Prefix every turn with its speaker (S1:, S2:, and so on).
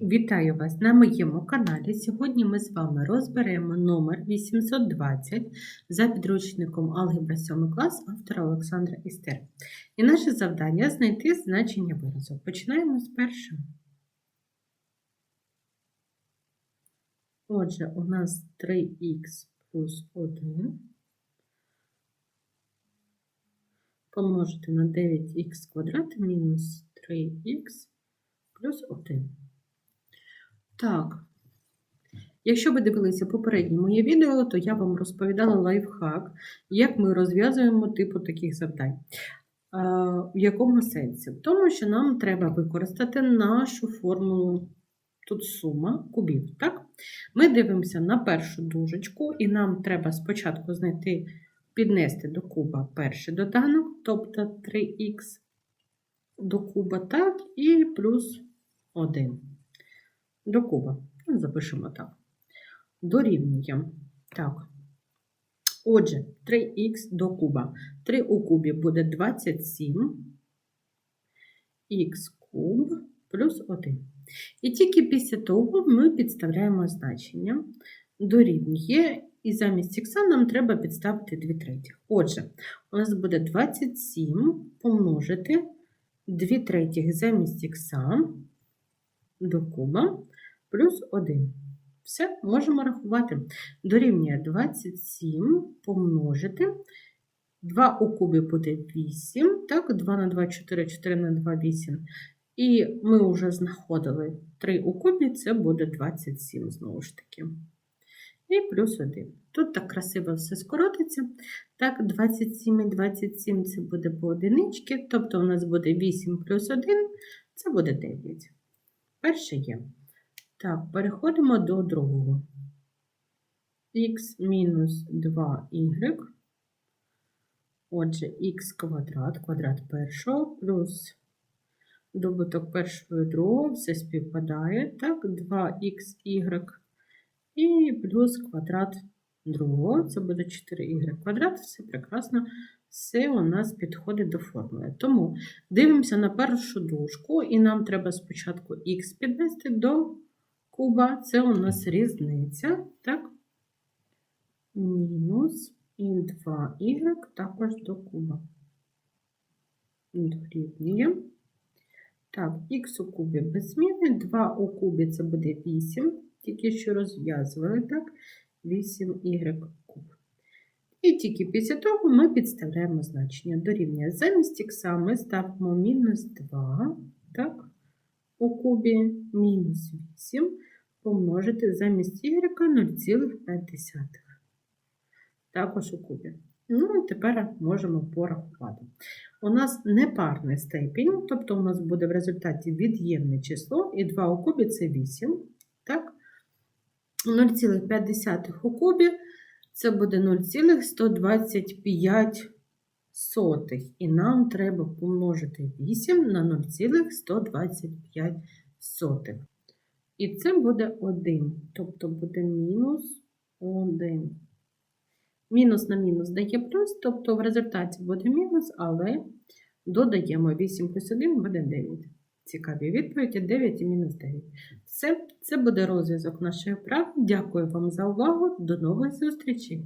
S1: Вітаю вас на моєму каналі. Сьогодні ми з вами розберемо номер 820 за підручником Алгебра 7 клас автора Олександра Істер. І наше завдання знайти значення виразу. Починаємо з першого. Отже, у нас 3х плюс 1 помножити на 9х квадрат мінус 3х плюс 1. Так, якщо ви дивилися попереднє моє відео, то я вам розповідала лайфхак, як ми розв'язуємо типу таких завдань. В якому сенсі? В тому, що нам треба використати нашу формулу. Тут сума кубів. так? Ми дивимося на першу дужечку, і нам треба спочатку знайти, піднести до куба перший доданок, тобто 3х до куба, так, і плюс 1 до куба. Ну, Запишемо так. Дорівнює. Так. Отже, 3х до куба. 3 у кубі буде 27 х куб плюс 1. І тільки після того ми підставляємо значення дорівнює, і замість х нам треба підставити 2 третіх. Отже, у нас буде 27 помножити 2 третіх замість х до куба плюс 1. Все, можемо рахувати. Дорівнює 27 помножити. 2 у кубі буде 8, так, 2 на 2, 4, 4 на 2, 8. І ми вже знаходили 3 у кубі, це буде 27, знову ж таки. І плюс 1. Тут так красиво все скоротиться. Так, 27 і 27 це буде по одинички, тобто у нас буде 8 плюс 1, це буде 9. Перше є. Так, переходимо до другого. х мінус 2y. Отже, х квадрат, квадрат першого, плюс добуток першого і другого, все співпадає. Так, 2х і плюс квадрат другого. Це буде 4y квадрат, все прекрасно. Все у нас підходить до формули. Тому дивимося на першу дужку, і нам треба спочатку х піднести до куба, це у нас різниця, так? Мінус і 2y також до куба. Дорівнює. Так, х у кубі без зміни, 2 у кубі це буде 8, тільки що розв'язували, так? 8y куб. І тільки після того ми підставляємо значення дорівнює. Замість х ми ставимо мінус 2, так? У кубі мінус 8 помножити замість y 0,5. Також у кубі. Ну, і тепер можемо порахувати. У нас непарний степінь, тобто у нас буде в результаті від'ємне число, і 2 у кубі це 8. Так? 0,5 у кубі це буде 0,125. І нам треба помножити 8 на 0,125. І це буде 1, тобто буде мінус 1. Мінус на мінус дає плюс, тобто в результаті буде мінус, але додаємо 8 плюс 1 буде 9. Цікаві відповіді 9 і мінус 9. Все, це буде розв'язок нашої вправи. Дякую вам за увагу. До нових зустрічей!